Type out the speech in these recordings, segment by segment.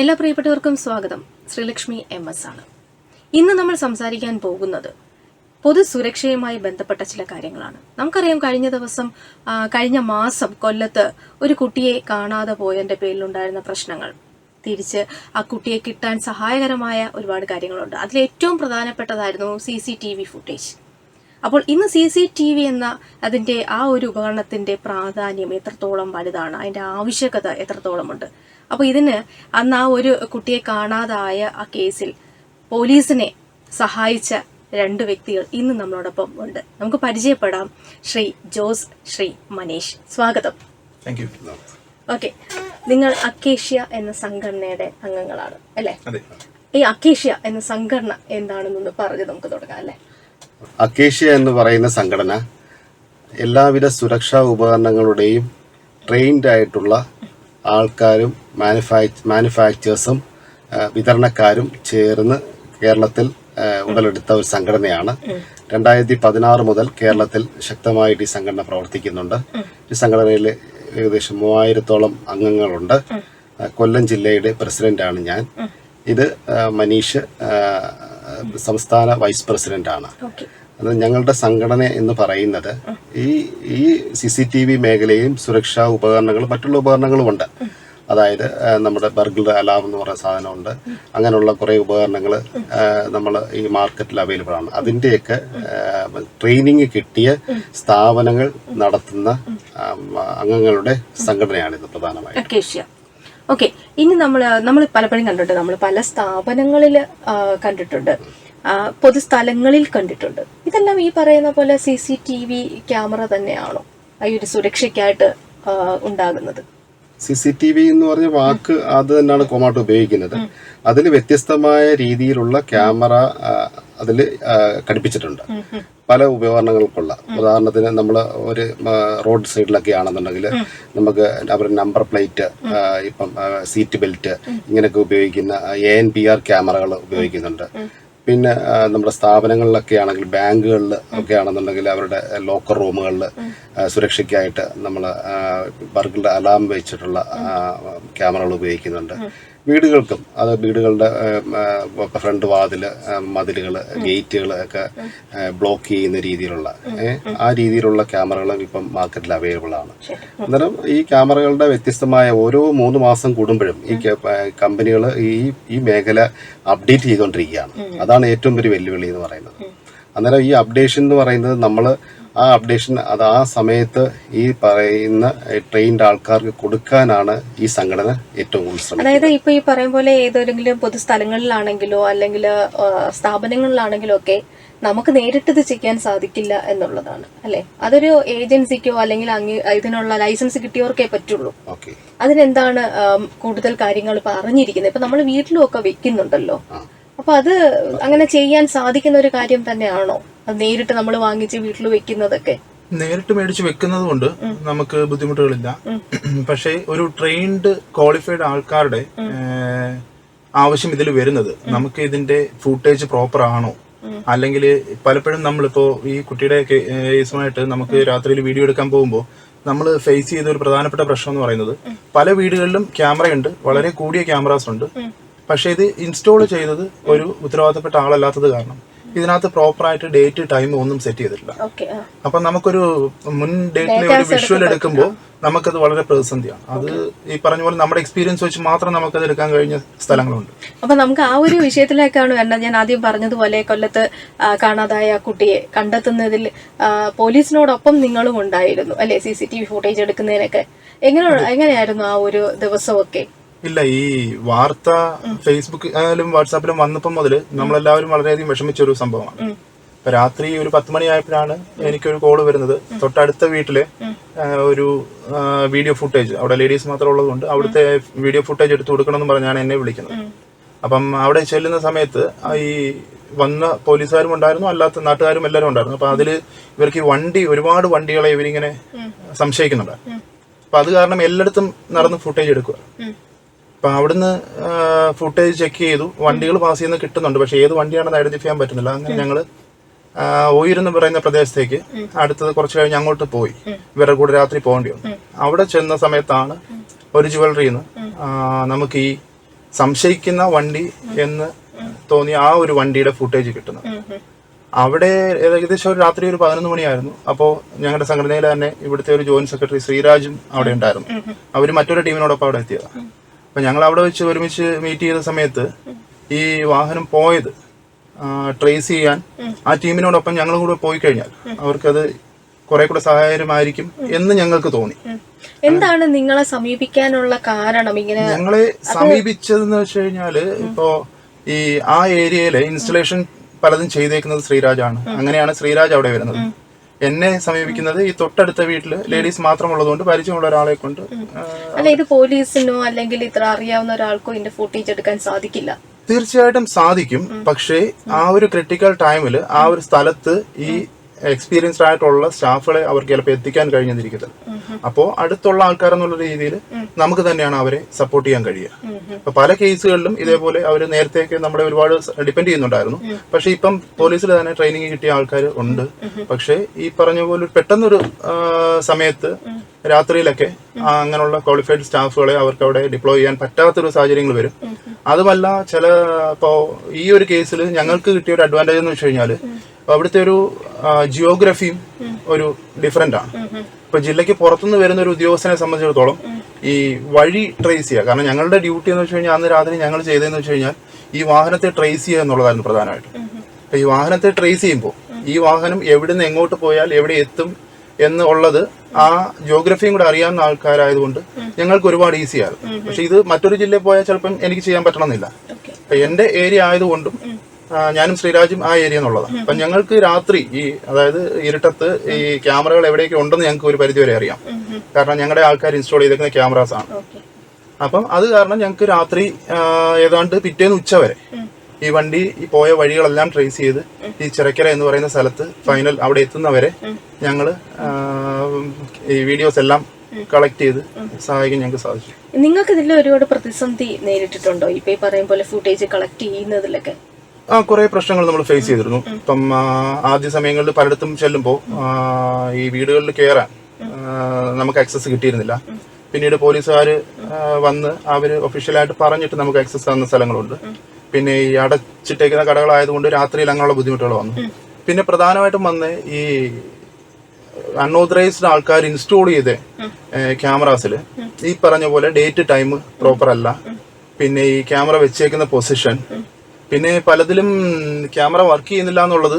എല്ലാ പ്രിയപ്പെട്ടവർക്കും സ്വാഗതം. ശ്രീലക്ഷ്മി എം എസ് ആണ്. ഇന്ന് നമ്മൾ സംസാരിക്കാൻ പോകുന്നത് പൊതുസുരക്ഷയുമായി ബന്ധപ്പെട്ട ചില കാര്യങ്ങളാണ്. നമുക്കറിയാം കഴിഞ്ഞ ദിവസം കഴിഞ്ഞ മാസം കൊല്ലത്ത് ഒരു കുട്ടിയെ കാണാതെ പോയതിന്റെ പേരിലുണ്ടായിരുന്ന പ്രശ്നങ്ങൾ. തിരിച്ച് ആ കുട്ടിയെ കിട്ടാൻ സഹായകരമായ ഒരുപാട് കാര്യങ്ങളുണ്ട്. അതിൽ ഏറ്റവും പ്രധാനപ്പെട്ടതായിരുന്നു C C T V footage. അപ്പോൾ ഇന്ന് സി സി ടി വി എന്ന അതിന്റെ ആ ഒരു ഉപകരണത്തിന്റെ പ്രാധാന്യം എത്രത്തോളം വലുതാണ്? അതിന്റെ ആവശ്യകത എത്രത്തോളമുണ്ട്? അപ്പോൾ ഇതിന് അന്ന് ആ ഒരു കുട്ടിയെ കാണാതായ ആ കേസിൽ പോലീസിനെ സഹായിച്ച രണ്ട് വ്യക്തികൾ ഇന്ന് നമ്മളോടൊപ്പം ഉണ്ട്. നമുക്ക് പരിചയപ്പെടാം. ശ്രീ ജോസ് ശ്രീ മനീഷ്. സ്വാഗതം. ഓക്കെ. നിങ്ങൾ അക്കേഷ്യ എന്ന സംഘടനയുടെ അംഗങ്ങളാണ് അല്ലേ? ഈ അക്കേഷ്യ എന്ന സംഘടന എന്താണെന്നൊന്ന് പറഞ്ഞ് നമുക്ക് തുടങ്ങാം അല്ലേ? അക്കേഷ്യ എന്ന് പറയുന്ന സംഘടന എല്ലാവിധ സുരക്ഷാ ഉപകരണങ്ങളുടെയും ട്രെയിൻഡ് ആയിട്ടുള്ള ആൾക്കാരും മാനുഫാക് മാനുഫാക്ചേഴ്സും വിതരണക്കാരും ചേർന്ന് കേരളത്തിൽ ഉടലെടുത്ത ഒരു സംഘടനയാണ്. രണ്ടായിരത്തി പതിനാറ് മുതൽ കേരളത്തിൽ ശക്തമായിട്ട് ഈ സംഘടന പ്രവർത്തിക്കുന്നുണ്ട്. ഈ സംഘടനയിൽ ഏകദേശം മൂവായിരത്തോളം അംഗങ്ങളുണ്ട്. കൊല്ലം ജില്ലയുടെ പ്രസിഡന്റാണ് ഞാൻ. ഇത് മനീഷ് സംസ്ഥാന വൈസ് പ്രസിഡന്റാണ്. അത് ഞങ്ങളുടെ സംഘടന എന്ന് പറയുന്നത് ഈ ഈ സി സി ടി വി മേഖലയും സുരക്ഷാ ഉപകരണങ്ങളും മറ്റുള്ള ഉപകരണങ്ങളും ഉണ്ട് അതായത് നമ്മുടെ ബർഗ്ലർ അലാം എന്ന് പറയുന്ന സാധനമുണ്ട്. അങ്ങനെയുള്ള കുറേ ഉപകരണങ്ങൾ നമ്മൾ ഈ മാർക്കറ്റിൽ അവൈലബിൾ ആണ്. അതിന്റെയൊക്കെ ട്രെയിനിങ് കിട്ടിയ സ്ഥാപനങ്ങൾ നടത്തുന്ന അംഗങ്ങളുടെ സംഘടനയാണിത് പ്രധാനമായും അക്കേഷ്യ. ഓക്കെ. ഇനി നമ്മൾ നമ്മൾ പലപ്പോഴും കണ്ടിട്ടുണ്ട്. നമ്മൾ പല സ്ഥാപനങ്ങളിൽ കണ്ടിട്ടുണ്ട്. പൊതുസ്ഥലങ്ങളിൽ കണ്ടിട്ടുണ്ട്. ഇതെല്ലാം ഈ പറയുന്ന പോലെ C C T V camera തന്നെയാണോ? ഈ ഒരു സുരക്ഷയ്ക്കായിട്ട് ഉണ്ടാകുന്നത്. സി സി ടി വി എന്ന് പറഞ്ഞ വാക്ക് അത് തന്നെയാണ് കോമാട്ട് ഉപയോഗിക്കുന്നത്. അതിൽ വ്യത്യസ്തമായ രീതിയിലുള്ള ക്യാമറ അതിൽ ഘടിപ്പിച്ചിട്ടുണ്ട്. പല ഉപകരണങ്ങൾക്കുള്ള. ഉദാഹരണത്തിന് നമ്മൾ ഒരു റോഡ് സൈഡിലൊക്കെ ആണെന്നുണ്ടെങ്കിൽ നമുക്ക് അവരുടെ നമ്പർ പ്ലേറ്റ് ഇപ്പം സീറ്റ് ബെൽറ്റ് ഇങ്ങനെയൊക്കെ ഉപയോഗിക്കുന്ന എ എൻ പി ആർ ക്യാമറകൾ ഉപയോഗിക്കുന്നുണ്ട്. പിന്നെ നമ്മുടെ സ്ഥാപനങ്ങളിലൊക്കെ ആണെങ്കിൽ ബാങ്കുകളിൽ ഒക്കെ ആണെന്നുണ്ടെങ്കിൽ അവരുടെ ലോക്കർ റൂമുകളിൽ സുരക്ഷയ്ക്കായിട്ട് നമ്മൾ ബർഗിളുടെ അലാം വെച്ചിട്ടുള്ള ക്യാമറകൾ ഉപയോഗിക്കുന്നുണ്ട്. വീടുകൾക്കും അത് വീടുകളുടെ ഫ്രണ്ട് വാതിൽ മതിലുകൾ ഗേറ്റുകൾ ഒക്കെ ബ്ലോക്ക് ചെയ്യുന്ന രീതിയിലുള്ള ആ രീതിയിലുള്ള ക്യാമറകളും ഇപ്പം മാർക്കറ്റിൽ അവൈലബിൾ ആണ്. അന്നേരം ഈ ക്യാമറകളുടെ വ്യത്യസ്തമായ ഓരോ മൂന്ന് മാസം കൂടുമ്പോഴും ഈ കമ്പനികൾ ഈ ഈ മേഖല അപ്ഡേറ്റ് ചെയ്തുകൊണ്ടിരിക്കുകയാണ് അതാണ് ഏറ്റവും വലിയ വെല്ലുവിളി എന്ന് പറയുന്നത്. അന്നേരം ഈ അപ്ഡേഷൻ എന്ന് പറയുന്നത് നമ്മൾ ആ അപ്ഡേഷൻ അത് ആ സമയത്ത് ഈ പറയുന്ന ട്രെയിൻഡ് ആൾക്കാർക്ക് കൊടുക്കാനാണ് ഈ സംഘടന ഏറ്റവും കൂടുതൽ ശ്രമിക്കുന്നത്. അതായത് ഇപ്പൊ ഈ പറയും പോലെ ഏതെങ്കിലും പൊതുസ്ഥലങ്ങളിലാണെങ്കിലോ അല്ലെങ്കിൽ സ്ഥാപനങ്ങളിലാണെങ്കിലോ ഒക്കെ നമുക്ക് നേരിട്ട് ഇത് ചെയ്യാൻ സാധിക്കില്ല എന്നുള്ളതാണ് അല്ലെ? അതൊരു ഏജൻസിക്കോ അല്ലെങ്കിൽ ഇതിനുള്ള ലൈസൻസ് കിട്ടിയവർക്കേ പറ്റുള്ളൂ. അതിനെന്താണ് കൂടുതൽ കാര്യങ്ങൾ പറഞ്ഞിരിക്കുന്നത് ഇപ്പൊ നമ്മൾ വീട്ടിലും ഒക്കെ വെക്കുന്നുണ്ടല്ലോ. അപ്പൊ അത് അങ്ങനെ ചെയ്യാൻ സാധിക്കുന്ന ഒരു കാര്യം തന്നെയാണോ? അത് നേരിട്ട് നമ്മൾ വാങ്ങിച്ച് വീട്ടിൽ വെക്കുന്നതൊക്കെ? നേരിട്ട് മേടിച്ച് വെക്കുന്നത് കൊണ്ട് നമുക്ക് ബുദ്ധിമുട്ടുകളില്ല. പക്ഷേ ഒരു ട്രെയിൻഡ് ക്വാളിഫൈഡ് ആൾക്കാരുടെ ആവശ്യം ഇതിൽ വരുന്നത് നമുക്ക് ഇതിന്റെ ഫൂട്ടേജ് പ്രോപ്പർ ആണോ? അല്ലെങ്കിൽ പലപ്പോഴും നമ്മളിപ്പോ ഈ കുട്ടിയുടെ കേസുമായിട്ട് നമുക്ക് രാത്രിയിൽ വീഡിയോ എടുക്കാൻ പോകുമ്പോൾ നമ്മൾ ഫേസ് ചെയ്ത ഒരു പ്രധാനപ്പെട്ട പ്രശ്നം എന്ന് പറയുന്നത് പല വീടുകളിലും ക്യാമറയുണ്ട് വളരെ കൂടിയ ക്യാമറാസ് ഉണ്ട് പക്ഷേ ഇത് ഇൻസ്റ്റാൾ ചെയ്തത് ഒരു ഉത്തരവാദിത്തപ്പെട്ട ആളല്ലാത്തത് കാരണം. ഇതിനകത്ത് പ്രോപ്പറായിട്ട് ഡേറ്റ് ടൈം ഒന്നും സെറ്റ് ചെയ്തിട്ടില്ല. അപ്പൊ നമുക്കൊരു മുൻ ഡേറ്റിലെ ഒരു വിഷ്വൽ എടുക്കുമ്പോൾ നമുക്കത് വളരെ പ്രതിസന്ധിയാണ്. അത് ഈ പറഞ്ഞ പോലെ നമ്മുടെ എക്സ്പീരിയൻസ് വെച്ച് മാത്രം നമുക്കത് എടുക്കാൻ കഴിഞ്ഞ സ്ഥലങ്ങളുണ്ട്. അപ്പൊ നമുക്ക് ആ ഒരു വിഷയത്തിലേക്കാണ് വേണ്ടത് ഞാൻ ആദ്യം പറഞ്ഞതുപോലെ കൊല്ലത്ത് കാണാതായ കുട്ടിയെ കണ്ടെത്തുന്നതിൽ പോലീസിനോടൊപ്പം നിങ്ങളും ഉണ്ടായിരുന്നു. അല്ലെ? C C T V footage എടുക്കുന്നതിനൊക്കെ എങ്ങനെ എങ്ങനെയായിരുന്നു ആ ഒരു ദിവസമൊക്കെ? ഇല്ല ഈ വാർത്ത ഫേസ്ബുക്ക് ആയാലും വാട്സാപ്പിലും വന്നപ്പം മുതൽ നമ്മളെല്ലാവരും വളരെയധികം വിഷമിച്ച ഒരു സംഭവമാണ് ഇപ്പൊ രാത്രി ഒരു പത്ത് മണിയായപ്പോഴാണ് എനിക്കൊരു കോൾ വരുന്നത്. തൊട്ടടുത്ത വീട്ടിലെ ഒരു വീഡിയോ ഫുട്ടേജ് അവിടെ ലേഡീസ് മാത്രം ഉള്ളതുകൊണ്ട് അവിടുത്തെ വീഡിയോ ഫുട്ടേജ് എടുത്തു കൊടുക്കണം എന്ന് പറഞ്ഞാണ് എന്നെ വിളിക്കുന്നത്. അപ്പം അവിടെ ചെല്ലുന്ന സമയത്ത് ഈ വന്ന പോലീസുകാരും ഉണ്ടായിരുന്നു അല്ലാത്ത നാട്ടുകാരും എല്ലാവരും ഉണ്ടായിരുന്നു. അപ്പൊ അതിൽ ഇവർക്ക് ഈ വണ്ടി ഒരുപാട് വണ്ടികളെ ഇവരിങ്ങനെ സംശയിക്കുന്നുണ്ട്. അപ്പൊ അത് കാരണം എല്ലായിടത്തും നടന്ന് ഫുട്ടേജ് എടുക്കുക. അപ്പൊ അവിടുന്ന് ഫുട്ടേജ് ചെക്ക് ചെയ്തു. വണ്ടികൾ പാസ് ചെയ്യുന്ന കിട്ടുന്നുണ്ട്. പക്ഷേ ഏത് വണ്ടിയാണെന്ന് ഐഡന്റിഫൈ ചെയ്യാൻ പറ്റുന്നില്ല. അങ്ങനെ ഞങ്ങൾ എന്ന് പറയുന്ന പ്രദേശത്തേക്ക് അടുത്തത് കുറച്ച് കഴിഞ്ഞ് അങ്ങോട്ട് പോയി. ഇവരുടെ കൂടെ രാത്രി പോകേണ്ടി വന്നു. അവിടെ ചെന്ന സമയത്താണ് ഒരു ജുവലറിന്ന് നമുക്ക് ഈ സംശയിക്കുന്ന വണ്ടി എന്ന് തോന്നി ആ ഒരു വണ്ടിയുടെ ഫുട്ടേജ് കിട്ടുന്നത്. അവിടെ ഏകദേശം ഒരു രാത്രി ഒരു പതിനൊന്ന് മണിയായിരുന്നു. അപ്പോൾ ഞങ്ങളുടെ സംഘടനയിൽ തന്നെ ഇവിടുത്തെ ഒരു ജോയിന്റ് സെക്രട്ടറി ശ്രീരാജും അവിടെ ഉണ്ടായിരുന്നു. അവർ മറ്റൊരു ടീമിനോടൊപ്പം അവിടെ എത്തിയതാണ് അപ്പൊ ഞങ്ങൾ അവിടെ വെച്ച് ഒരുമിച്ച് മീറ്റ് ചെയ്ത സമയത്ത് ഈ വാഹനം പോയത് ട്രേസ് ചെയ്യാൻ ആ ടീമിനോടൊപ്പം ഞങ്ങളും കൂടെ പോയി കഴിഞ്ഞാൽ അവർക്കത് കുറെ കൂടെ സഹായകരമായിരിക്കും എന്ന് ഞങ്ങൾക്ക് തോന്നി. എന്താണ് നിങ്ങളെ സമീപിക്കാനുള്ള കാരണം ഇങ്ങനെ? ഞങ്ങളെ സമീപിച്ചതെന്ന് വെച്ച് കഴിഞ്ഞാൽ ഇപ്പോ ഈ ആ ഏരിയയിലെ ഇൻസ്റ്റലേഷൻ പലതും ചെയ്തേക്കുന്നത് ശ്രീരാജാണ്. അങ്ങനെയാണ് ശ്രീരാജ് അവിടെ വരുന്നത്. എന്നെ സമീപിക്കുന്നത് ഈ തൊട്ടടുത്ത വീട്ടിൽ ലേഡീസ് മാത്രമുള്ളതുകൊണ്ട് പരിചയമുള്ള ഒരാളെ കൊണ്ട് അല്ല ഇത് പോലീസിനോ അല്ലെങ്കിൽ ഇത്ര അറിയാവുന്ന ഒരാൾക്കോ ഇതിന്റെ ഫുട്ടേജ് എടുക്കാൻ സാധിക്കില്ല? തീർച്ചയായിട്ടും സാധിക്കും. പക്ഷേ ആ ഒരു ക്രിട്ടിക്കൽ ടൈമിൽ ആ ഒരു സ്ഥലത്ത് ഈ എക്സ്പീരിയൻസ്ഡ് ആയിട്ടുള്ള സ്റ്റാഫുകളെ അവർക്ക് ചിലപ്പോൾ എത്തിക്കാൻ കഴിഞ്ഞിരിക്കുന്നത്. അപ്പോൾ അടുത്തുള്ള ആൾക്കാർ എന്നുള്ള രീതിയിൽ നമുക്ക് തന്നെയാണ് അവരെ സപ്പോർട്ട് ചെയ്യാൻ കഴിയുക. അപ്പൊ പല കേസുകളിലും ഇതേപോലെ അവർ നേരത്തെയൊക്കെ നമ്മളെ ഒരുപാട് ഡിപെൻഡ് ചെയ്യുന്നുണ്ടായിരുന്നു. പക്ഷെ ഇപ്പം പോലീസിൽ തന്നെ ട്രെയിനിങ് കിട്ടിയ ആൾക്കാർ ഉണ്ട്. പക്ഷേ ഈ പറഞ്ഞ പോലെ പെട്ടെന്നൊരു സമയത്ത് രാത്രിയിലൊക്കെ അങ്ങനെയുള്ള ക്വാളിഫൈഡ് സ്റ്റാഫുകളെ അവർക്ക് അവിടെ ഡിപ്ലോയ് ചെയ്യാൻ പറ്റാത്തൊരു സാഹചര്യങ്ങൾ വരും. അതുമല്ല ചില ഇപ്പോ ഈ ഒരു കേസിൽ ഞങ്ങൾക്ക് കിട്ടിയ ഒരു അഡ്വാന്റേജ് എന്ന് വെച്ച് കഴിഞ്ഞാൽ അവിടുത്തെ ഒരു ജിയോഗ്രഫിയും ഒരു ഡിഫറെന്റ് ആണ്. ഇപ്പൊ ജില്ലയ്ക്ക് പുറത്തുനിന്ന് വരുന്ന ഒരു ഉദ്യോഗസ്ഥനെ സംബന്ധിച്ചിടത്തോളം ഈ വഴി ട്രേസ് ചെയ്യുക കാരണം ഞങ്ങളുടെ ഡ്യൂട്ടി എന്ന് വെച്ച് കഴിഞ്ഞാൽ അന്ന് രാത്രി ഞങ്ങൾ ചെയ്തതെന്ന് വെച്ച് കഴിഞ്ഞാൽ ഈ വാഹനത്തെ ട്രേസ് ചെയ്യുക എന്നുള്ളതായിരുന്നു പ്രധാനമായിട്ടും. അപ്പൊ ഈ വാഹനത്തെ ട്രേസ് ചെയ്യുമ്പോൾ ഈ വാഹനം എവിടുന്ന് എങ്ങോട്ട് പോയാൽ എവിടെ എത്തും എന്നുള്ളത് ആ ജോഗ്രഫിയും കൂടെ അറിയാവുന്ന ആൾക്കാരായതുകൊണ്ട് ഞങ്ങൾക്ക് ഒരുപാട് ഈസിയാണ് പക്ഷെ ഇത് മറ്റൊരു ജില്ലയിൽ പോയാൽ ചിലപ്പം എനിക്ക് ചെയ്യാൻ പറ്റണമെന്നില്ല. എന്റെ ഏരിയ ആയതുകൊണ്ടും ഞാനും ശ്രീരാജും ആ ഏരിയ എന്നുള്ളതാണ് അപ്പൊ ഞങ്ങൾക്ക് രാത്രി ഈ അതായത് ഇരുട്ടത്ത് ഈ ക്യാമറകൾ എവിടെയൊക്കെ ഉണ്ടെന്ന് ഞങ്ങൾക്ക് ഒരു പരിധി വരെ അറിയാം. കാരണം ഞങ്ങളുടെ ആൾക്കാർ ഇൻസ്റ്റാൾ ചെയ്തേക്കുന്ന ക്യാമറാസ് ആണ്. അപ്പം അത് കാരണം ഞങ്ങൾക്ക് രാത്രി ഏതാണ്ട് പിറ്റേന്ന് ഉച്ച വരെ ഈ വണ്ടി ഈ പോയ വഴികളെല്ലാം ട്രേസ് ചെയ്ത് ഈ ചിറക്കര എന്ന് പറയുന്ന സ്ഥലത്ത് ഫൈനൽ അവിടെ എത്തുന്നവരെ ഞങ്ങൾ ഈ വീഡിയോസ് എല്ലാം കളക്ട് ചെയ്ത് സഹായിക്കാൻ ഞങ്ങൾക്ക് സാധിച്ചു. നിങ്ങൾക്ക് ഇതിൽ ഒരുപാട് പ്രതിസന്ധി നേരിട്ടിട്ടുണ്ടോ? ഇപ്പൊ ഈ പറയും പോലെ ഫുട്ടേജ് കളക്ട് ചെയ്യുന്നതിലൊക്കെ. ആ കുറെ പ്രശ്നങ്ങൾ നമ്മൾ ഫേസ് ചെയ്തിരുന്നു. ഇപ്പം ആദ്യ സമയങ്ങളിൽ പലയിടത്തും ചെല്ലുമ്പോൾ ഈ വീടുകളിൽ കയറാൻ നമുക്ക് ആക്സസ് കിട്ടിയിരുന്നില്ല. പിന്നീട് പോലീസുകാർ വന്ന് അവർ ഒഫീഷ്യലായിട്ട് പറഞ്ഞിട്ട് നമുക്ക് ആക്സസ് തന്ന സ്ഥലങ്ങളുണ്ട്. പിന്നെ ഈ അടച്ചിട്ടേക്കുന്ന കടകളായതുകൊണ്ട് രാത്രിയിൽ അങ്ങനെയുള്ള ബുദ്ധിമുട്ടുകൾ വന്നു. പിന്നെ പ്രധാനമായിട്ടും വന്ന് ഈ അൺഓതറൈസ്ഡ് ആൾക്കാർ ഇൻസ്റ്റോൾ ചെയ്ത ക്യാമറാസിൽ ഈ പറഞ്ഞ പോലെ ഡേറ്റ് ടൈം പ്രോപ്പർ അല്ല. പിന്നെ ഈ ക്യാമറ വെച്ചേക്കുന്ന പൊസിഷൻ പിന്നെ പലതിലും ക്യാമറ വർക്ക് ചെയ്യുന്നില്ല എന്നുള്ളത്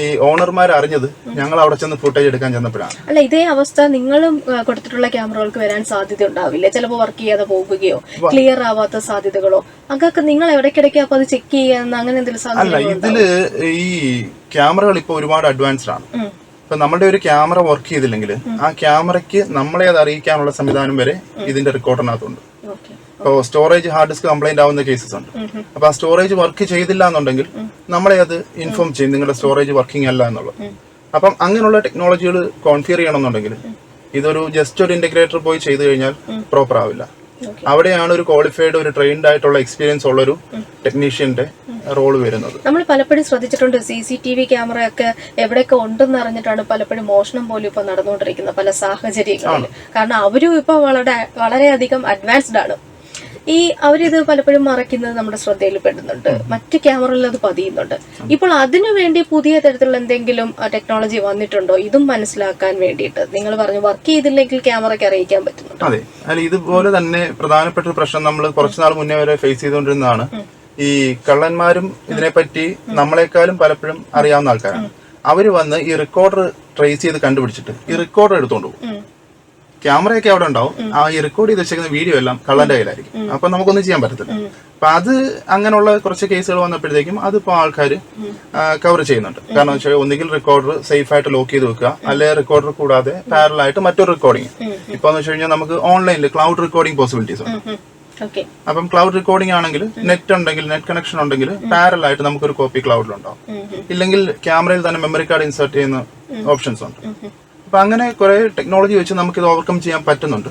ഈ ഓണർമാർ അറിഞ്ഞത് ഞങ്ങൾ അവിടെ ചെന്ന് ഫുട്ടേജ് എടുക്കാൻ ചെന്നപ്പോഴാണ്. അല്ല ഇതേ അവസ്ഥ നിങ്ങളും കൊടുത്തിട്ടുള്ള ക്യാമറകൾക്ക് വരാൻ സാധ്യത ഉണ്ടാവില്ല? ചിലപ്പോൾ വർക്ക് ചെയ്യാതെ പോകുകയോ ക്ലിയർ ആവാത്ത സാധ്യതകളോ? അതൊക്കെ നിങ്ങൾ എവിടേക്കിടയ്ക്ക് അപ്പൊ അത് ചെക്ക് ചെയ്യാന്ന് അങ്ങനെ എന്തെങ്കിലും അല്ല ഇതിൽ ഈ ക്യാമറകൾ ഇപ്പൊ ഒരുപാട് അഡ്വാൻസ്ഡ് ആണ്. ഇപ്പൊ നമ്മുടെ ഒരു ക്യാമറ വർക്ക് ചെയ്തില്ലെങ്കിൽ ആ ക്യാമറയ്ക്ക് നമ്മളെ അത് അറിയിക്കാനുള്ള സംവിധാനം വരെ ഇതിന്റെ റെക്കോർഡിനകത്തുണ്ട് ഇപ്പോൾ സ്റ്റോറേജ് ഹാർഡ് ഡിസ്ക് കംപ്ലൈന്റ് ആവുന്ന കേസസ് ഉണ്ട്. അപ്പോൾ ആ സ്റ്റോറേജ് വർക്ക് ചെയ്തില്ല എന്നുണ്ടെങ്കിൽ നമ്മളെ അത് ഇൻഫോം ചെയ്യും നിങ്ങളുടെ സ്റ്റോറേജ് വർക്കിംഗ് അല്ല എന്നുള്ളത്. അപ്പം അങ്ങനെയുള്ള ടെക്നോളജികൾ കോൺഫിയർ ചെയ്യണമെന്നുണ്ടെങ്കിൽ ഇതൊരു ജസ്റ്റ് ഒരു ഇന്റഗ്രേറ്റർ പോയി ചെയ്തു കഴിഞ്ഞാൽ പ്രോപ്പർ ആവില്ല. അവിടെയാണ് ഒരു ക്വാളിഫൈഡ് ഒരു ട്രെയിൻഡ് ആയിട്ടുള്ള എക്സ്പീരിയൻസ് ഉള്ള ഒരു ടെക്നീഷ്യന്റെ റോൾ വരുന്നത്. നമ്മൾ പലപ്പോഴും ശ്രദ്ധിച്ചിട്ടുണ്ട് C C T V camera ഒക്കെ എവിടെയൊക്കെ ഉണ്ടെന്ന് അറിഞ്ഞിട്ടാണ് പലപ്പോഴും മോഷണം പോലും ഇപ്പൊ നടന്നുകൊണ്ടിരിക്കുന്ന പല സാഹചര്യങ്ങളിൽ കാരണം അവരും ഇപ്പൊ വളരെ വളരെയധികം അഡ്വാൻസ്ഡ് ആണ്. ഈ അവരിത് പലപ്പോഴും മറയ്ക്കുന്നത് നമ്മുടെ ശ്രദ്ധയിൽ പെടുന്നുണ്ട്. മറ്റു ക്യാമറകളിൽ അത് പതിയുന്നുണ്ട്. ഇപ്പോൾ അതിനു വേണ്ടി പുതിയ തരത്തിലുള്ള എന്തെങ്കിലും ടെക്നോളജി വന്നിട്ടുണ്ടോ? ഇതും മനസ്സിലാക്കാൻ വേണ്ടിയിട്ട്. നിങ്ങൾ പറഞ്ഞു വർക്ക് ചെയ്തില്ലെങ്കിൽ ക്യാമറയ്ക്ക് അറിയിക്കാൻ പറ്റുന്നുണ്ട്? അതെ. അല്ല ഇതുപോലെ തന്നെ പ്രധാനപ്പെട്ട ഒരു പ്രശ്നം നമ്മൾ കുറച്ചുനാൾ മുന്നേ വരെ ഫേസ് ചെയ്തുകൊണ്ടിരുന്നതാണ്. ഈ കള്ളന്മാരും ഇതിനെപ്പറ്റി നമ്മളെക്കാളും പലപ്പോഴും അറിയാവുന്ന ആൾക്കാരാണ്. അവർ വന്ന് ഈ റെക്കോർഡർ ട്രേസ് ചെയ്ത് കണ്ടുപിടിച്ചിട്ട് ഈ റെക്കോർഡർ എടുത്തോണ്ട് പോകും. ക്യാമറയൊക്കെ അവിടെ ഉണ്ടാവും. ആ ഈ റെക്കോർഡ് ചെയ്ത് വെച്ചേക്കുന്ന വീഡിയോ എല്ലാം കള്ളന്റെ കയ്യിലായിരിക്കും. അപ്പൊ നമുക്കൊന്നും ചെയ്യാൻ പറ്റത്തില്ല. അപ്പൊ അത് അങ്ങനെയുള്ള കുറച്ച് കേസുകൾ വന്നപ്പോഴത്തേക്കും അതിപ്പോ ആൾക്കാർ കവർ ചെയ്യുന്നുണ്ട്. കാരണം വെച്ചാൽ ഒന്നുകിൽ റെക്കോർഡർ സേഫ് ആയിട്ട് ലോക്ക് ചെയ്ത് വെക്കുക അല്ലെ റെക്കോർഡർ കൂടാതെ പാരലായിട്ട് മറ്റൊരു റെക്കോർഡിംഗ് ഇപ്പൊ എന്ന് വെച്ച് കഴിഞ്ഞാൽ നമുക്ക് ഓൺലൈനിൽ ക്ലൗഡ് റെക്കോർഡിംഗ് പോസിബിലിറ്റീസ് ഉണ്ട്. അപ്പം ക്ലൗഡ് റെക്കോർഡിംഗ് ആണെങ്കിൽ നെറ്റ് ഉണ്ടെങ്കിൽ നെറ്റ് കണക്ഷൻ ഉണ്ടെങ്കിൽ പാരലായിട്ട് നമുക്കൊരു കോപ്പി ക്ലൗഡിലുണ്ടാവും ഇല്ലെങ്കിൽ ക്യാമറയിൽ തന്നെ മെമ്മറി കാർഡ് ഇൻസേർട്ട് ചെയ്യുന്ന ഓപ്ഷൻസ് ഉണ്ട്. അപ്പൊ അങ്ങനെ കുറെ ടെക്നോളജി വെച്ച് നമുക്ക് ഇത് ഓവർകം ചെയ്യാൻ പറ്റുന്നുണ്ട്.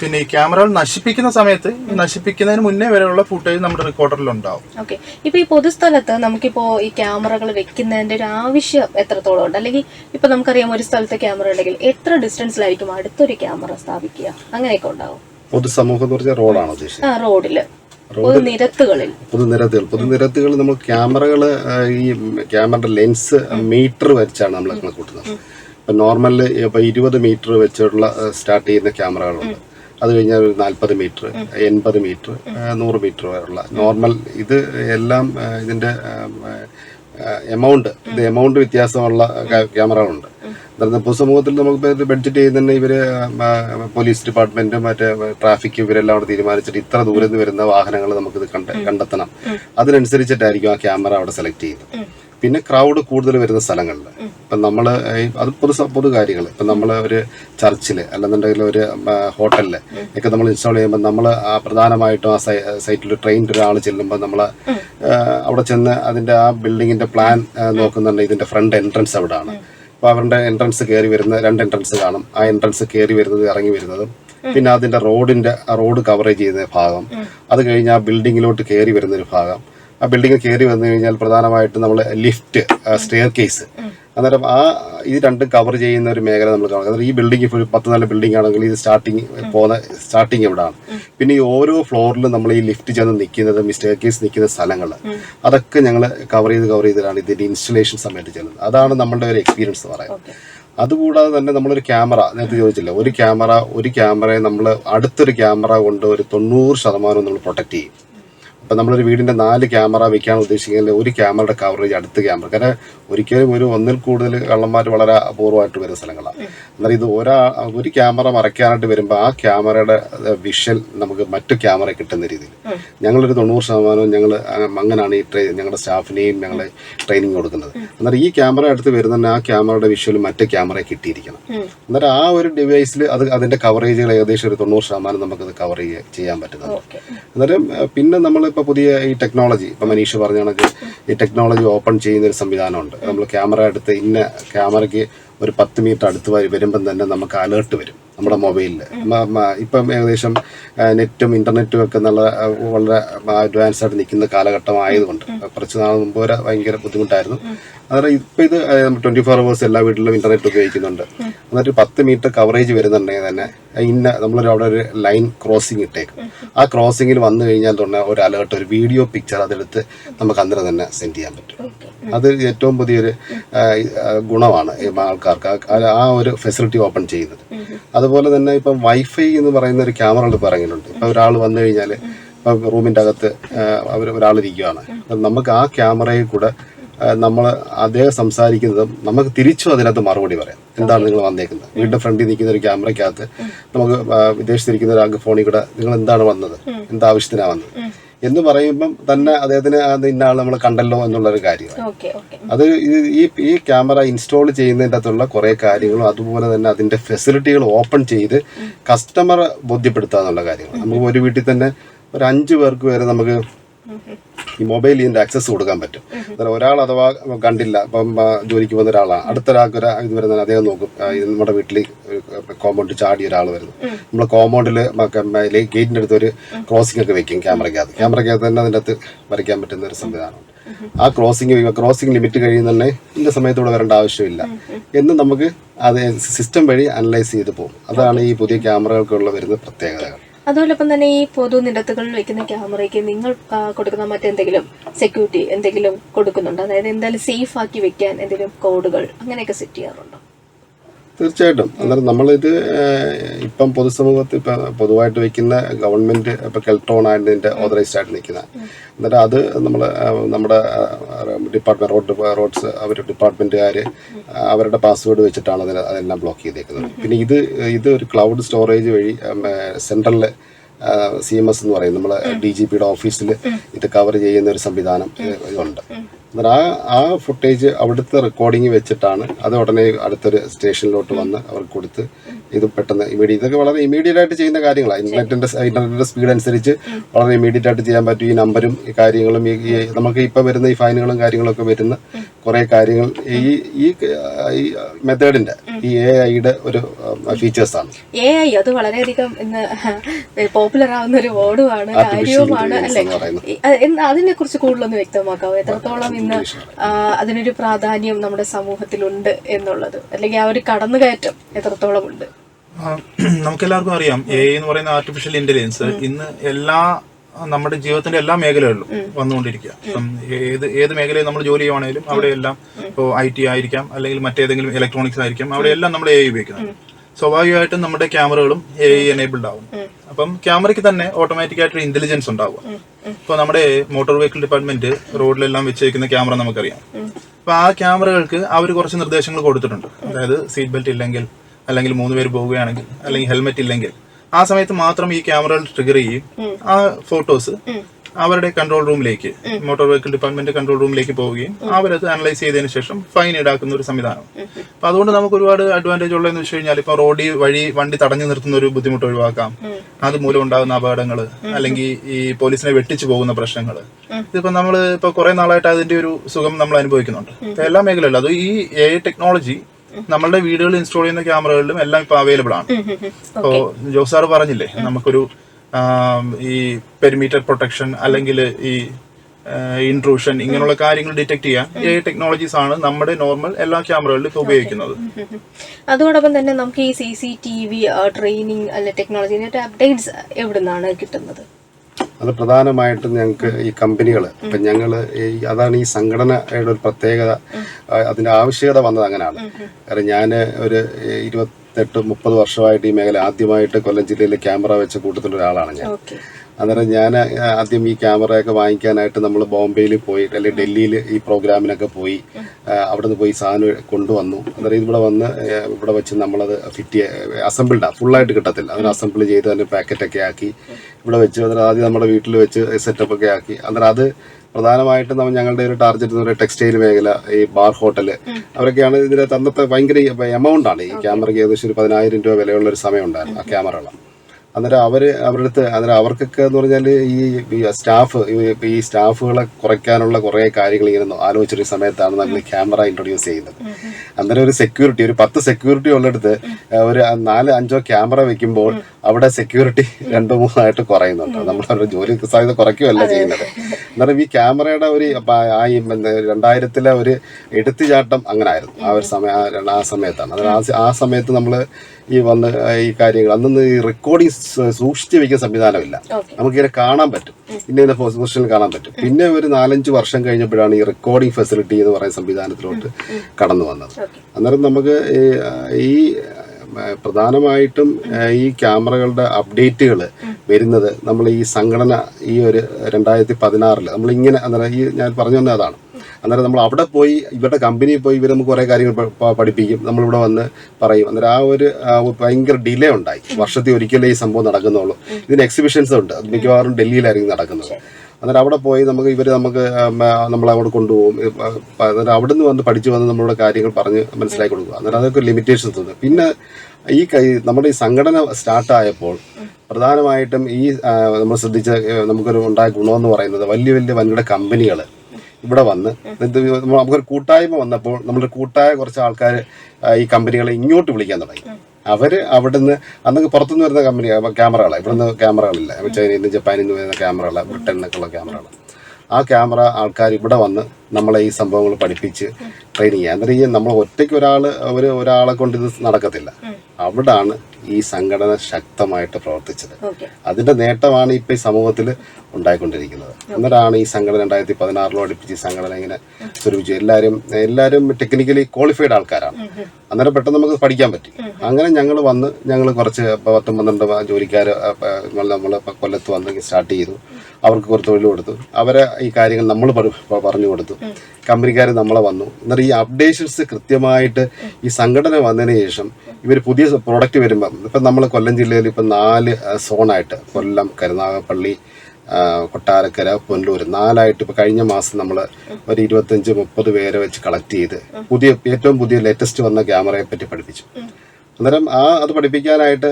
പിന്നെ ഈ ക്യാമറകൾ നശിപ്പിക്കുന്ന സമയത്ത് നശിപ്പിക്കുന്നതിന് മുന്നേ വരെയുള്ള ഫുട്ടേജ് നമ്മുടെ റെക്കോർഡറിൽ ഉണ്ടാവും ഓക്കെ ഇപ്പൊ ഈ പൊതുസ്ഥലത്ത് നമുക്കിപ്പോ ഈ ക്യാമറകൾ വെക്കുന്നതിന്റെ ഒരു ആവശ്യം എത്രത്തോളം ഉണ്ട്? അല്ലെങ്കിൽ ഇപ്പൊ നമുക്കറിയാം ഒരു സ്ഥലത്തെ ക്യാമറ ഉണ്ടെങ്കിൽ എത്ര ഡിസ്റ്റൻസിലായിരിക്കും അടുത്തൊരു ക്യാമറ സ്ഥാപിക്കുക? അങ്ങനെയൊക്കെ ഉണ്ടാവും. പൊതുസമൂഹം എന്ന് പറഞ്ഞാൽ റോഡാണ് ഉദ്ദേശിച്ചത്. റോഡിൽ. പൊതുനിരത്തുകളിൽ. പൊതുനിരത്തുകൾ. പൊതുനിരത്തുകൾ നമ്മൾ ക്യാമറകൾ ഈ ക്യാമറയുടെ ലെൻസ് മീറ്റർ വരച്ചാണ് നമ്മൾ കണക്കൂട്ടുന്നത് ഇപ്പം നോർമൽ ഇപ്പം ഇരുപത് മീറ്റർ വെച്ചുള്ള സ്റ്റാർട്ട് ചെയ്യുന്ന ക്യാമറകളുണ്ട്. അത് കഴിഞ്ഞാൽ ഒരു നാൽപ്പത് മീറ്റർ എൺപത് മീറ്റർ നൂറ് മീറ്റർ വരെയുള്ള നോർമൽ ഇത് എല്ലാം ഇതിന്റെ എമൗണ്ട് ഇത് എമൗണ്ട് വ്യത്യാസമുള്ള ക്യാ- ക്യാമറകളുണ്ട്. അതായത് പൊതുസമൂഹത്തിൽ നമുക്ക് ബഡ്ജറ്റ് ചെയ്യുന്നതന്നെ ഇവർ പോലീസ് ഡിപ്പാർട്ട്മെന്റ് മറ്റേ ട്രാഫിക് ഇവരെല്ലാം കൂടെ തീരുമാനിച്ചിട്ട് ഇത്ര ദൂരം നിന്ന് വരുന്ന വാഹനങ്ങൾ നമുക്കിത് കണ്ട കണ്ടെത്തണം. അതിനനുസരിച്ചിട്ടായിരിക്കും ആ ക്യാമറ അവിടെ സെലക്ട് ചെയ്യുന്നത്. പിന്നെ ക്രൗഡ് കൂടുതൽ വരുന്ന സ്ഥലങ്ങളിൽ. ഇപ്പം നമ്മൾ അത് പൊതു പൊതു കാര്യങ്ങൾ. ഇപ്പം നമ്മൾ ഒരു ചർച്ചിൽ അല്ലെന്നുണ്ടെങ്കിൽ ഒരു ഹോട്ടലിൽ ഒക്കെ നമ്മൾ ഇൻസ്റ്റാൾ ചെയ്യുമ്പോൾ നമ്മൾ ആ പ്രധാനമായിട്ടും ആ സൈറ്റിൽ ട്രെയിനിൽ ഒരാൾ ചെല്ലുമ്പോൾ നമ്മൾ അവിടെ ചെന്ന് അതിന്റെ ആ ബിൽഡിങ്ങിന്റെ പ്ലാൻ നോക്കുന്നുണ്ട്. ഇതിന്റെ ഫ്രണ്ട് എൻട്രൻസ് എവിടെയാണ് അപ്പോൾ അവരുടെ എൻട്രൻസ് കയറി വരുന്ന രണ്ട് എൻട്രൻസ് കാണും. ആ എൻട്രൻസ് കയറി വരുന്നത് ഇറങ്ങി വരുന്നതും പിന്നെ അതിന്റെ റോഡിന്റെ റോഡ് കവറേജ് ചെയ്യുന്ന ഭാഗം. അത് കഴിഞ്ഞ് ആ ബിൽഡിങ്ങിലോട്ട് കയറി വരുന്ന ഒരു ഭാഗം. ആ ബിൽഡിംഗ് കയറി വന്നു കഴിഞ്ഞാൽ പ്രധാനമായിട്ടും നമ്മൾ ലിഫ്റ്റ് സ്റ്റെയർ കേസ് അന്നേരം ആ ഇത് രണ്ടും കവർ ചെയ്യുന്ന ഒരു മേഖല നമ്മൾ കാണും. ഈ ബിൽഡിംഗ് ഇപ്പോൾ പത്ത് നല്ല ബിൽഡിംഗ് ആണെങ്കിൽ ഇത് സ്റ്റാർട്ടിങ് പോകുന്ന സ്റ്റാർട്ടിങ് എവിടെയാണ് പിന്നെ ഈ ഓരോ ഫ്ലോറിലും നമ്മൾ ഈ ലിഫ്റ്റ് ചെന്ന് നിൽക്കുന്നത് ഈ സ്റ്റെയർ കേസ് നിൽക്കുന്ന സ്ഥലങ്ങൾ. അതൊക്കെ ഞങ്ങൾ കവർ ചെയ്ത് കവർ ചെയ്തിട്ടാണ് ഇതിന്റെ ഇൻസ്റ്റലേഷൻ സമയത്ത് ചെല്ലുന്നത് അതാണ് നമ്മളുടെ ഒരു എക്സ്പീരിയൻസ് പറയുന്നത്. അതുകൂടാതെ തന്നെ നമ്മളൊരു ക്യാമറ നേരത്തെ ചോദിച്ചില്ല ഒരു ക്യാമറ ഒരു ക്യാമറയെ നമ്മൾ അടുത്തൊരു ക്യാമറ കൊണ്ട് ഒരു തൊണ്ണൂറ് ശതമാനം നമ്മൾ പ്രൊട്ടക്ട് ചെയ്യും. അപ്പം നമ്മളൊരു വീടിന്റെ നാല് ക്യാമറ വെക്കാൻ ഉദ്ദേശിക്കുന്നത് ഒരു ക്യാമറയുടെ കവറേജ് അടുത്ത ക്യാമറ. കാരണം ഒരിക്കലും ഒരു ഒന്നിൽ കൂടുതൽ കള്ളന്മാർ വളരെ അപൂർവമായിട്ട് വരുന്ന സ്ഥലങ്ങളാണ് എന്നാൽ ഇത് ഒരാ ഒരു ക്യാമറ മറയ്ക്കാനായിട്ട് വരുമ്പോൾ ആ ക്യാമറയുടെ വിഷ്വൽ നമുക്ക് മറ്റു ക്യാമറ കിട്ടുന്ന രീതിയിൽ. ഞങ്ങളൊരു തൊണ്ണൂറ് ശതമാനവും ഞങ്ങൾ അങ്ങനെയാണ് ഈ ട്രെയിൻ ഞങ്ങളുടെ സ്റ്റാഫിനെയും ഞങ്ങൾ ട്രെയിനിങ് കൊടുക്കുന്നത്. എന്നാൽ ഈ ക്യാമറ അടുത്ത് വരുന്ന ആ ക്യാമറയുടെ വിഷ്വൽ മറ്റേ ക്യാമറ കിട്ടിയിരിക്കണം. അന്നേരം ആ ഒരു ഡിവൈസിൽ അത് അതിന്റെ കവറേജുകൾ ഏകദേശം ഒരു തൊണ്ണൂറ് ശതമാനം നമുക്കത് കവർ ചെയ്യാൻ പറ്റുന്നത് എന്നാലും അന്നേരം പിന്നെ നമ്മളിപ്പോൾ പുതിയ ഈ ടെക്നോളജി ഇപ്പം മനീഷ് പറഞ്ഞ കണക്ക് ഈ ടെക്നോളജി ഓപ്പൺ ചെയ്യുന്ന ഒരു സംവിധാനമുണ്ട്. നമ്മൾ ക്യാമറ എടുത്ത് ഇന്ന ക്യാമറയ്ക്ക് ഒരു പത്ത് മീറ്റർ അടുത്ത് വരും വരുമ്പം തന്നെ നമുക്ക് അലേർട്ട് വരും. നമ്മുടെ മൊബൈലിൽ ഇപ്പം ഏകദേശം നെറ്റും ഇന്റർനെറ്റും ഒക്കെ നല്ല വളരെ അഡ്വാൻസ് ആയിട്ട് നിൽക്കുന്ന കാലഘട്ടമായതുകൊണ്ട് കുറച്ച് നാൾ മുമ്പ് വരെ ഭയങ്കര ബുദ്ധിമുട്ടായിരുന്നു. അന്നേരം ഇപ്പം ഇത് ട്വന്റി ഫോർ അവേഴ്സ് എല്ലാ വീട്ടിലും ഇന്റർനെറ്റ് ഉപയോഗിക്കുന്നുണ്ട്. എന്നിട്ട് പത്ത് മീറ്റർ കവറേജ് വരുന്നുണ്ടെങ്കിൽ തന്നെ ഇന്ന നമ്മളൊരു അവിടെ ഒരു ലൈൻ ക്രോസിംഗ് ഇട്ടേക്കും. ആ ക്രോസിംഗിൽ വന്നു കഴിഞ്ഞാൽ തന്നെ ഒരു അലേർട്ട് ഒരു വീഡിയോ പിക്ചർ അതെടുത്ത് നമുക്ക് അന്നേരം തന്നെ സെൻഡ് ചെയ്യാൻ പറ്റും. അത് ഏറ്റവും പുതിയൊരു ഗുണമാണ് ആൾക്കാർക്ക്. ആ- ഒരു ഫെസിലിറ്റി ഓപ്പൺ ചെയ്യുന്നത്. അതുപോലെ തന്നെ ഇപ്പം വൈഫൈ എന്ന് പറയുന്ന ഒരു ക്യാമറകൾ ഇപ്പോൾ ഇറങ്ങിയിട്ടുണ്ട്. ഇപ്പം ഒരാൾ വന്നു കഴിഞ്ഞാൽ ഇപ്പം റൂമിന്റെ അകത്ത് അവർ ഒരാൾ ഇരിക്കുകയാണ് അപ്പം നമുക്ക് ആ ക്യാമറയിൽ കൂടെ നമ്മൾ അദ്ദേഹം സംസാരിക്കുന്നതും നമുക്ക് തിരിച്ചും അതിനകത്ത് മറുപടി പറയാം. എന്താണ് നിങ്ങൾ വന്നേക്കുന്നത്? വീടിന്റെ ഫ്രണ്ടിൽ നിൽക്കുന്ന ഒരു ക്യാമറയ്ക്കകത്ത് നമുക്ക് വിദേശത്തിരിക്കുന്ന ഒരാൾക്ക് ഫോണിൽ കൂടെ നിങ്ങൾ എന്താണ് വന്നത്? എന്താവശ്യത്തിനാണ് വന്നത്? എന്ന് പറയുമ്പം തന്നെ അദ്ദേഹത്തിന് അത് ഇന്ന ആൾ നമ്മൾ കണ്ടല്ലോ എന്നുള്ളൊരു കാര്യമാണ്. അത് ഈ ഈ ക്യാമറ ഇൻസ്റ്റാൾ ചെയ്യുന്നതിന്റെ അകത്തുള്ള കുറേ കാര്യങ്ങളും അതുപോലെ തന്നെ അതിന്റെ ഫെസിലിറ്റികൾ ഓപ്പൺ ചെയ്ത് കസ്റ്റമർ ബോധ്യപ്പെടുത്തുക എന്നുള്ള കാര്യങ്ങൾ നമുക്ക് ഒരു വീട്ടിൽ തന്നെ ഒരു അഞ്ച് പേർക്ക് വരെ നമുക്ക് ഈ മൊബൈൽ ഇതിന്റെ ആക്സസ് കൊടുക്കാൻ പറ്റും. അന്നേരം ഒരാൾ അഥവാ കണ്ടില്ല ഇപ്പം ജോലിക്ക് വന്ന ഒരാളാണ് അടുത്ത ഒരാൾക്ക് ഒരു ഇത് വരുന്ന അദ്ദേഹം നോക്കും നമ്മുടെ വീട്ടിൽ കോമ്പൗണ്ട് ചാടി ഒരാൾ വരുന്നു. നമ്മൾ കോമ്പൗണ്ടിൽ ഗേറ്റിന്റെ അടുത്ത് ഒരു ക്രോസിംഗ് ഒക്കെ വെക്കും ക്യാമറയ്ക്കകത്ത്. ക്യാമറയ്ക്കകത്ത് തന്നെ അതിന്റെ അകത്ത് വരയ്ക്കാൻ പറ്റുന്ന ഒരു സംവിധാനമുണ്ട്. ആ ക്രോസിംഗ് ക്രോസിംഗ് ലിമിറ്റ് കഴിയുന്ന കഴിയുന്നുണ്ടെ ഇന്ന സമയത്തൂടെ വരേണ്ട ആവശ്യമില്ല. എന്ന് നമുക്ക് അത് സിസ്റ്റം വഴി അനലൈസ് ചെയ്ത് പോകും അതാണ് ഈ പുതിയ ക്യാമറകൾക്കുള്ള വരുന്ന പ്രത്യേകതകൾ. അതോടൊപ്പം തന്നെ ഈ പൊതു നിരത്തുകളിൽ വെക്കുന്ന ക്യാമറയ്ക്ക് നിങ്ങൾ കൊടുക്കുന്ന മറ്റെന്തെങ്കിലും സെക്യൂരിറ്റി എന്തെങ്കിലും കൊടുക്കുന്നുണ്ടോ. അതായത് എന്തായാലും സേഫ് ആക്കി വെക്കാൻ എന്തെങ്കിലും കോഡുകൾ അങ്ങനെയൊക്കെ സെറ്റ് ചെയ്യാറുണ്ടോ? തീർച്ചയായിട്ടും. അന്നേരം നമ്മളിത് ഇപ്പം പൊതുസമൂഹത്തിൽ ഇപ്പം പൊതുവായിട്ട് വെക്കുന്ന ഗവൺമെന്റ് ഇപ്പം കെൽട്രോൺ ആണ് ഓതറൈസ്ഡ് ആയിട്ട് നിൽക്കുന്നത് എന്നിട്ട് അത് നമ്മൾ നമ്മുടെ ഡിപ്പാർട്ട്മെന്റ് റോഡ് റോഡ്സ് അവർ ഡിപ്പാർട്ട്മെന്റുകാർ അവരുടെ പാസ്വേഡ് വെച്ചിട്ടാണ് അതിന് അതെല്ലാം ബ്ലോക്ക് ചെയ്തേക്കുന്നത്. പിന്നെ ഇത് ഇത് ഒരു ക്ലൗഡ് സ്റ്റോറേജ് വഴി സെൻട്രലിൽ സി എം എസ് എന്ന് പറയും. നമ്മളെ ഡി ജി പിയുടെ ഓഫീസിൽ ഇത് കവർ ചെയ്യുന്ന ഒരു സംവിധാനം ഉണ്ട്. ഇതുണ്ട് അന്നേരം ആ ആ ഫുട്ടേജ് അവിടുത്തെ റെക്കോർഡിങ് വെച്ചിട്ടാണ് അത് ഉടനെ അടുത്തൊരു സ്റ്റേഷനിലോട്ട് വന്ന് അവർക്ക് കൊടുത്ത് ഇത് പെട്ടെന്ന് ഇമീഡിയറ്റ് ഇതൊക്കെ വളരെ ഇമീഡിയറ്റ് ആയിട്ട് ചെയ്യുന്ന കാര്യങ്ങളാണ് ഇന്റർനെറ്റിന്റെ ഇന്റർനെറ്റിന്റെ സ്പീഡ് അനുസരിച്ച് വളരെ ഇമീഡിയറ്റ് ആയിട്ട് ചെയ്യാൻ പറ്റും. ഈ നമ്പരും ഈ കാര്യങ്ങളും ഈ നമുക്ക് ഇപ്പൊ വരുന്ന ഈ ഫൈനുകളും കാര്യങ്ങളൊക്കെ വരുന്ന കുറെ കാര്യങ്ങൾ ഈ ഈ മെത്തേഡിന്റെ ഈ എ ഐയുടെ ഒരു ഫീച്ചേഴ്സ് ആണ്. എ ഐ അത് വളരെയധികം ഇന്ന് പോപ്പുലർ ആവുന്ന ഒരു വേർഡുമാണ് കാര്യവുമാണ് അല്ലെ. അതിനെ കുറിച്ച് കൂടുതലൊന്ന് വ്യക്തമാക്കാവോ? എത്രത്തോളം ഇന്ന് അതിനൊരു പ്രാധാന്യം നമ്മുടെ സമൂഹത്തിലുണ്ട് എന്നുള്ളത്? അല്ലെങ്കിൽ ആ ഒരു കടന്നുകയറ്റം എത്രത്തോളം ഉണ്ട് നമുക്ക് നമുക്കെല്ലാവർക്കും അറിയാം എ എന്ന് പറയുന്ന ആർട്ടിഫിഷ്യൽ ഇന്റലിജൻസ് ഇന്ന് എല്ലാ നമ്മുടെ ജീവിതത്തിന്റെ എല്ലാ മേഖലകളിലും വന്നുകൊണ്ടിരിക്കുക. ഇപ്പം ഏത് ഏത് മേഖലയിൽ നമ്മൾ ജോലി ചെയ്യുവാണെങ്കിലും അവിടെയെല്ലാം ഇപ്പോൾ ഐ ടി ആയിരിക്കാം അല്ലെങ്കിൽ മറ്റേതെങ്കിലും ഇലക്ട്രോണിക്സ് ആയിരിക്കാം അവിടെയെല്ലാം നമ്മൾ എ ഐ ഉപയോഗിക്കുന്നത് സ്വാഭാവികമായിട്ടും നമ്മുടെ ക്യാമറകളും എ ഐ എനേബിൾഡ് ആവും. അപ്പം ക്യാമറയ്ക്ക് തന്നെ ഓട്ടോമാറ്റിക് ആയിട്ട് ഇന്റലിജൻസ് ഉണ്ടാവുക ഇപ്പൊ നമ്മുടെ മോട്ടോർ വെഹിക്കിൾ ഡിപ്പാർട്ട്മെന്റ് റോഡിലെല്ലാം വെച്ചേക്കുന്ന ക്യാമറ നമുക്കറിയാം. അപ്പൊ ആ ക്യാമറകൾക്ക് അവർ കുറച്ച് നിർദ്ദേശങ്ങൾ കൊടുത്തിട്ടുണ്ട്. അതായത് സീറ്റ് ബെൽറ്റ് ഇല്ലെങ്കിൽ അല്ലെങ്കിൽ മൂന്ന് പേര് പോവുകയാണെങ്കിൽ അല്ലെങ്കിൽ ഹെൽമെറ്റ് ഇല്ലെങ്കിൽ. ആ സമയത്ത് മാത്രം ഈ ക്യാമറകൾ ട്രിഗർ ചെയ്യും ആ ഫോട്ടോസ് അവരുടെ കൺട്രോൾ റൂമിലേക്ക് മോട്ടോർ വെഹിക്കിൾ ഡിപ്പാർട്ട്മെന്റ് കൺട്രോൾ റൂമിലേക്ക് പോവുകയും അവരത് അനലൈസ് ചെയ്തതിനു ശേഷം ഫൈൻ ഈടാക്കുന്ന ഒരു സംവിധാനം. അപ്പൊ അതുകൊണ്ട് നമുക്ക് ഒരുപാട് അഡ്വാന്റേജ് ഉള്ളതെന്ന് വെച്ച് കഴിഞ്ഞാൽ ഇപ്പൊ റോഡിൽ വഴി വണ്ടി തടഞ്ഞു നിർത്തുന്ന ഒരു ബുദ്ധിമുട്ട് ഒഴിവാക്കാം. അത് മൂലം ഉണ്ടാകുന്ന അപകടങ്ങൾ അല്ലെങ്കിൽ ഈ പോലീസിനെ വെട്ടിച്ചു പോകുന്ന പ്രശ്നങ്ങൾ ഇതിപ്പോ നമ്മൾ ഇപ്പൊ കുറെ നാളായിട്ട് അതിന്റെ ഒരു സുഖം നമ്മൾ അനുഭവിക്കുന്നുണ്ട്. എല്ലാ മേഖലയിലും അത് ഈ എ ടെക്നോളജി നമ്മളുടെ വീടുകളിൽ ഇൻസ്റ്റാൾ ചെയ്യുന്ന ക്യാമറകളിലും എല്ലാം ഇപ്പൊ അവൈലബിൾ ആണ്. ഇപ്പോ ജോസ് സാറ് പറഞ്ഞില്ലേ നമുക്കൊരു ഈ പെരിമീറ്റർ പ്രൊട്ടക്ഷൻ അല്ലെങ്കിൽ ഈ ഇൻട്രൂഷൻ ഇങ്ങനെയുള്ള കാര്യങ്ങൾ ഡിറ്റക്ട് ചെയ്യാൻ എ ടെക്നോളജീസ് ആണ് നമ്മുടെ നോർമൽ എല്ലാ ക്യാമറകളിലും ഇപ്പോൾ ഉപയോഗിക്കുന്നത്. അതോടൊപ്പം തന്നെ നമുക്ക് ഈ C C T V training അല്ലെ ടെക്നോളജി അപ്ഡേറ്റ്സ് എവിടുന്നാണ് കിട്ടുന്നത്? അത് പ്രധാനമായിട്ടും ഞങ്ങൾക്ക് ഈ കമ്പനികൾ ഇപ്പൊ ഞങ്ങൾ അതാണ് ഈ സംഘടനയുടെ ഒരു പ്രത്യേകത. അതിന്റെ ആവശ്യകത വന്നത് അങ്ങനെയാണ്. കാരണം ഞാൻ ഒരു ഇരുപത്തെട്ട് മുപ്പത് വർഷമായിട്ട് ഈ മേഖല ആദ്യമായിട്ട് കൊല്ലം ജില്ലയിൽ ക്യാമറ വെച്ച കൂട്ടത്തിലുള്ള ഒരാളാണ് ഞാൻ. അന്നേരം ഞാൻ ആദ്യം ഈ ക്യാമറയൊക്കെ വാങ്ങിക്കാനായിട്ട് നമ്മൾ ബോംബെയിൽ പോയി അല്ലെങ്കിൽ ഡൽഹിയിൽ ഈ പ്രോഗ്രാമിനൊക്കെ പോയി അവിടുന്ന് പോയി സാധനം കൊണ്ടുവന്നു. അന്നേരം ഇവിടെ വന്ന് ഇവിടെ വെച്ച് നമ്മളത് ഫിറ്റ് അസംബിൾഡാണ് ഫുള്ളായിട്ട് കിട്ടത്തില്ല. അതിന് അസംബിൾ ചെയ്ത് അതിന് പാക്കറ്റൊക്കെ ആക്കി ഇവിടെ വെച്ച് അന്നേരം ആദ്യം നമ്മുടെ വീട്ടിൽ വെച്ച് സെറ്റപ്പൊക്കെ ആക്കി. അന്നേരം അത് പ്രധാനമായിട്ടും നമ്മൾ ഞങ്ങളുടെ ഒരു ടാർഗറ്റ് എന്ന് പറയുന്നത് ടെക്സ്റ്റൈൽ മേഖല ഈ ബാർ ഹോട്ടൽ. അവരൊക്കെയാണ് ഇതിന്റെ അന്നത്തെ ഭയങ്കര എമൗണ്ട് ആണ്. ഈ ക്യാമറയ്ക്ക് ഏകദേശം ഒരു പതിനായിരം രൂപ വിലയുള്ള ഒരു സമയം ഉണ്ടായിരുന്നു ആ ക്യാമറകളും അന്നേരം അവർ അവരുടെ അടുത്ത് അന്നേരം അവർക്കൊക്കെ എന്ന് പറഞ്ഞാൽ ഈ സ്റ്റാഫ് ഈ സ്റ്റാഫുകളെ കുറയ്ക്കാനുള്ള കുറേ കാര്യങ്ങൾ ഇങ്ങനെ ആലോചിച്ചൊരു സമയത്താണ് നമ്മൾ ക്യാമറ ഇൻട്രൊഡ്യൂസ് ചെയ്യുന്നത്. അന്നേരം ഒരു സെക്യൂരിറ്റി ഒരു പത്ത് സെക്യൂരിറ്റി ഉള്ളിടത്ത് ഒരു നാല് അഞ്ചോ ക്യാമറ വെക്കുമ്പോൾ അവിടെ സെക്യൂരിറ്റി രണ്ടു മൂന്നായിട്ട് കുറയുന്നുണ്ട്. നമ്മൾ അവരുടെ ജോലി സാധ്യത കുറയ്ക്കുകയല്ല ചെയ്യുന്നത്. എന്നാലും ഈ ക്യാമറയുടെ ഒരു ആ രണ്ടായിരത്തിലെ ഒരു എടുത്തുചാട്ടം അങ്ങനെ ആയിരുന്നു ആ ഒരു സമയം ആ സമയത്താണ്. അതിന് ആ സമയത്ത് നമ്മൾ ഈ വന്ന് ഈ കാര്യങ്ങൾ അന്നൊന്ന് ഈ റെക്കോർഡിങ് സൂക്ഷിച്ചു വെക്കുന്ന സംവിധാനമില്ല. നമുക്ക് നമുക്കിങ്ങനെ കാണാൻ പറ്റും. ഇന്ന ഇതിന്റെ പൊസിഷനിൽ കാണാൻ പറ്റും. പിന്നെ ഒരു നാലഞ്ച് വർഷം കഴിഞ്ഞപ്പോഴാണ് ഈ റെക്കോർഡിംഗ് ഫെസിലിറ്റി എന്ന് പറയുന്ന സംവിധാനത്തിലോട്ട് കടന്നു വന്നത്. അന്നേരം നമുക്ക് ഈ, പ്രധാനമായിട്ടും ഈ ക്യാമറകളുടെ അപ്ഡേറ്റുകൾ വരുന്നത് നമ്മൾ ഈ സംഘടന ഈ ഒരു രണ്ടായിരത്തി പതിനാറിൽ നമ്മൾ ഇങ്ങനെ അന്നേരം ഈ ഞാൻ പറഞ്ഞു തന്നെ അതാണ്. അന്നേരം നമ്മൾ അവിടെ പോയി ഇവരുടെ കമ്പനിയിൽ പോയി ഇവർ നമുക്ക് കുറേ കാര്യങ്ങൾ പഠിപ്പിക്കും. നമ്മളിവിടെ വന്ന് പറയും. അന്നേരം ആ ഒരു ഭയങ്കര ഡിലേ ഉണ്ടായി. വർഷത്തിൽ ഒരിക്കലേ ഈ സംഭവം നടക്കുന്നുള്ളൂ. ഇതിന് എക്സിബിഷൻസ് ഉണ്ട്. മിക്കവാറും ഡൽഹിയിലായിരിക്കും നടക്കുന്നത്. അന്നേരം അവിടെ പോയി നമുക്ക് ഇവർ നമുക്ക് നമ്മളെ അവിടെ കൊണ്ടുപോകും. അന്നേരം അവിടെ നിന്ന് വന്ന് പഠിച്ചു വന്ന് നമ്മളോട് കാര്യങ്ങൾ പറഞ്ഞ് മനസ്സിലാക്കി കൊടുക്കുക. അന്നേരം അതൊക്കെ ലിമിറ്റേഷൻസ് ഉണ്ട് പിന്നെ ഈ കൈ നമ്മുടെ ഈ സംഘടന സ്റ്റാർട്ടായപ്പോൾ പ്രധാനമായിട്ടും ഈ നമ്മൾ ശ്രദ്ധിച്ച നമുക്കൊരു ഉണ്ടായ ഗുണമെന്ന് പറയുന്നത് വലിയ വലിയ വൻകിട കമ്പനികൾ ഇവിടെ വന്ന് നമുക്കൊരു കൂട്ടായ്മ വന്നപ്പോൾ നമ്മുടെ കൂട്ടായ കുറച്ച് ആൾക്കാർ ഈ കമ്പനികളെ ഇങ്ങോട്ട് വിളിക്കാൻ തുടങ്ങി. അവർ അവിടുന്ന് അന്നൊക്കെ പുറത്തുനിന്ന് വരുന്ന കമ്പനി ക്യാമറകളാണ് ഇവിടുന്ന് ക്യാമറകളില്ല ചൈനയിൽ നിന്ന് ജപ്പാനിൽ നിന്ന് വരുന്ന ക്യാമറകളാണ് ബ്രിട്ടനിൽ നിന്നൊക്കെയുള്ള ക്യാമറകളാണ് ആ ക്യാമറ ആൾക്കാർ ഇവിടെ വന്ന് നമ്മളെ ഈ സംഭവങ്ങൾ പഠിപ്പിച്ച് ട്രെയിനിങ് ചെയ്യുക. എന്നിട്ട് ഈ നമ്മൾ ഒറ്റയ്ക്ക് ഒരാൾ ഒരു ഒരാളെ കൊണ്ട് ഇത് നടക്കത്തില്ല. അവിടാണ് ഈ സംഘടന ശക്തമായിട്ട് പ്രവർത്തിച്ചത്. അതിന്റെ നേട്ടമാണ് ഇപ്പൊ ഈ സമൂഹത്തിൽ ഉണ്ടായിക്കൊണ്ടിരിക്കുന്നത്. എന്നിട്ടാണ് ഈ സംഘടന രണ്ടായിരത്തി പതിനാറിലോ അടുപ്പിച്ച് ഈ സംഘടന ഇങ്ങനെ സ്വരൂപിച്ചു എല്ലാവരും എല്ലാവരും ടെക്നിക്കലി ക്വാളിഫൈഡ് ആൾക്കാരാണ്. അന്നേരം പെട്ടെന്ന് നമുക്ക് പഠിക്കാൻ പറ്റി. അങ്ങനെ ഞങ്ങൾ വന്ന് ഞങ്ങൾ കുറച്ച് പത്തും പന്ത്രണ്ട് ജോലിക്കാർ നമ്മൾ കൊല്ലത്ത് വന്ന് സ്റ്റാർട്ട് ചെയ്തു. അവർക്ക് കുറച്ച് തൊഴിൽ കൊടുത്തു. അവരെ ഈ കാര്യങ്ങൾ നമ്മൾ പറഞ്ഞു കൊടുത്തു. കമ്പനിക്കാർ നമ്മളെ വന്നു. എന്നിട്ട് ഈ അപ്ഡേഷൻസ് കൃത്യമായിട്ട് ഈ സംഘടന വന്നതിന് ശേഷം ഇവർ പുതിയ പ്രോഡക്റ്റ് വരുമ്പം ഇപ്പം നമ്മൾ കൊല്ലം ജില്ലയിൽ ഇപ്പം നാല് സോണായിട്ട് കൊല്ലം കരുനാഗപ്പള്ളി കൊട്ടാരക്കര പൊന്നൂർ നാലായിട്ട് ഇപ്പം കഴിഞ്ഞ മാസം നമ്മൾ ഒരു ഇരുപത്തഞ്ച് മുപ്പത് പേരെ വെച്ച് കളക്ട് ചെയ്ത് പുതിയ ഏറ്റവും പുതിയ ലേറ്റസ്റ്റ് വന്ന ക്യാമറയെ പറ്റി പഠിപ്പിച്ചു. അന്നേരം ആ അത് പഠിപ്പിക്കാനായിട്ട്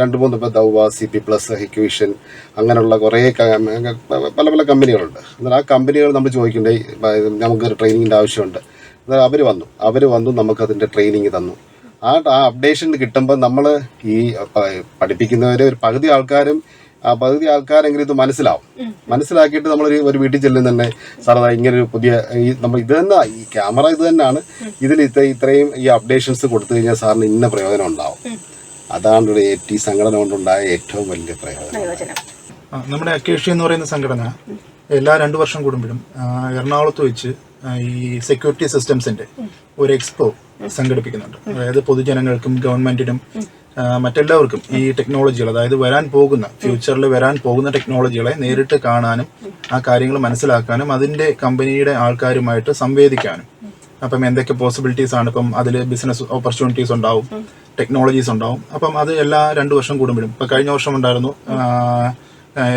രണ്ട് മൂന്ന് ഇപ്പോൾ Dahua C P plus Hikvision അങ്ങനെയുള്ള കുറേ പല പല കമ്പനികളുണ്ട്. അന്നേരം ആ കമ്പനികൾ നമ്മൾ ചോദിക്കണ്ടേ നമുക്കൊരു ട്രെയിനിങ്ങിന്റെ ആവശ്യമുണ്ട്. അന്നേരം അവർ വന്നു. അവർ വന്നു നമുക്കതിന്റെ ട്രെയിനിങ് തന്നു. ആ ആ അപ്ഡേഷൻ കിട്ടുമ്പോൾ നമ്മൾ ഈ പഠിപ്പിക്കുന്നവരെ ഒരു പകുതി ആൾക്കാരും ആ പകുതി ആൾക്കാരെങ്കിലും ഇത് മനസ്സിലാവും. മനസ്സിലാക്കിയിട്ട് നമ്മൾ ഒരു വീട്ടിൽ ചെല്ലും തന്നെ സാർ അതാ ഇങ്ങനെ ഒരു പുതിയ ഈ നമ്മൾ ഇത് തന്നെ ഈ ക്യാമറ ഇത് തന്നെയാണ്. ഇതിൽ ഇത്ര ഇത്രയും ഈ അപ്ഡേഷൻസ് കൊടുത്തു കഴിഞ്ഞാൽ സാറിന് ഇന്ന പ്രയോജനം ഉണ്ടാവും. അതാണ് ഒരു ഈ സംഘടന കൊണ്ടുണ്ടായ ഏറ്റവും വലിയ പ്രയോജനം. നമ്മുടെ അക്കേഷ്യ എന്ന് പറയുന്ന സംഘടന എല്ലാ രണ്ടു വർഷം കൂടുമ്പോഴും എറണാകുളത്ത് വെച്ച് ഈ സെക്യൂരിറ്റി സിസ്റ്റംസിന്റെ ഒരു എക്സ്പോ സംഘടിപ്പിക്കുന്നുണ്ട്. അതായത് പൊതുജനങ്ങൾക്കും ഗവൺമെന്റിനും മറ്റെല്ലാവർക്കും ഈ ടെക്നോളജികൾ അതായത് വരാൻ പോകുന്ന ഫ്യൂച്ചറിൽ വരാൻ പോകുന്ന ടെക്നോളജികളെ നേരിട്ട് കാണാനും ആ കാര്യങ്ങൾ മനസ്സിലാക്കാനും അതിന്റെ കമ്പനിയുടെ ആൾക്കാരുമായിട്ട് സംവേദിക്കാനും. അപ്പം എന്തൊക്കെ പോസിബിലിറ്റീസ് ആണ്? ഇപ്പം അതിൽ ബിസിനസ് ഓപ്പർച്യൂണിറ്റീസ് ഉണ്ടാവും ടെക്നോളജീസ് ഉണ്ടാവും. അപ്പം അത് എല്ലാ രണ്ട് വർഷം കൂടുമ്പോഴും. ഇപ്പം കഴിഞ്ഞ വർഷം ഉണ്ടായിരുന്നു